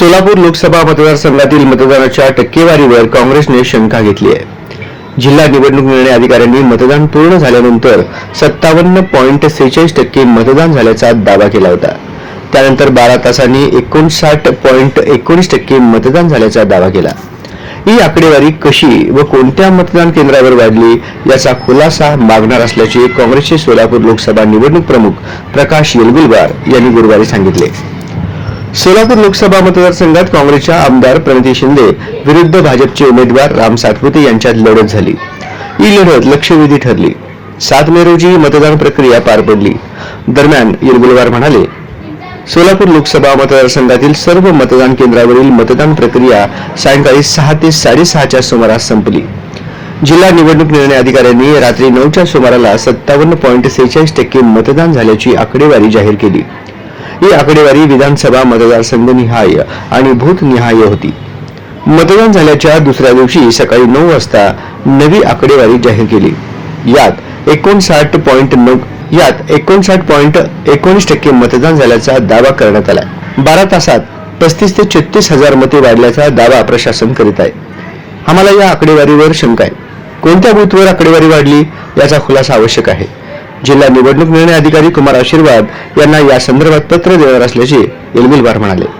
सोलापूर लोकसभा मतदारसंघातील मतदानाच्या टक्केवारीवर काँग्रेसने शंका घेतली आहे. जिल्हा निवडणूक निर्णय अधिकाऱ्यांनी मतदान पूर्ण झाल्यानंतर सत्तावन्न पॉईंट सेहेचाळीस टक्के मतदान झाल्याचा दावा केला होता. त्यानंतर बारा तासांनी एकोणसाठ पॉईंट एकोणीस टक्के मतदान झाल्याचा दावा केला. ही आकडेवारी कशी व कोणत्या मतदान केंद्रावर वाढली याचा खुलासा मागणार असल्याचे काँग्रेसचे सोलापूर लोकसभा निवडणूक प्रमुख प्रकाश येलगुलवार यांनी गुरुवारी सांगितले. सोलापूर लोकसभा मतदारसंघात काँग्रेसच्या आमदार प्रणिती शिंदे विरुद्ध भाजपचे उमेदवार राम सातपुते यांच्यात लढत झाली. ही लढत लक्षवेधी ठरली. सात मे रोजी मतदान प्रक्रिया पार पडली. दरम्यान येलगुलवार म्हणाले सोलापूर लोकसभा मतदारसंघातील सर्व मतदान केंद्रावरील मतदान प्रक्रिया सायंकाळी सहा ते साडेसहाच्या सुमारास संपली. जिल्हा निवडणूक निर्णय अधिकाऱ्यांनी रात्री नऊच्या सुमाराला सत्तावन्न पॉईंट सेहेचाळीस टक्के मतदान झाल्याची आकडेवारी जाहीर केली. ही आकडेवारी विधानसभा मतदारसंघनिहाय आणि भूतनिहाय होती. मतदान झाल्याच्या दुसऱ्या दिवशी सकाळी नऊ वाजता नवी आकडेवारी जाहीर केली. यात एकोणसाठ पॉईंट नऊ यात एकोणसाठ पॉईंट एकोणीस टक्के मतदान झाल्याचा दावा करण्यात आला. बारा तासात पस्तीस ते छत्तीस हजार मते वाढल्याचा दावा प्रशासन करीत आहे. आम्हाला या आकडेवारीवर शंका आहे. कोणत्या बूथवर आकडेवारी वाढली याचा खुलासा आवश्यक आहे. जिल्हा निवडणूक निर्णय अधिकारी कुमार आशीर्वाद यांना या संदर्भात पत्र देणार असल्याचे येलमिलवार म्हणाले.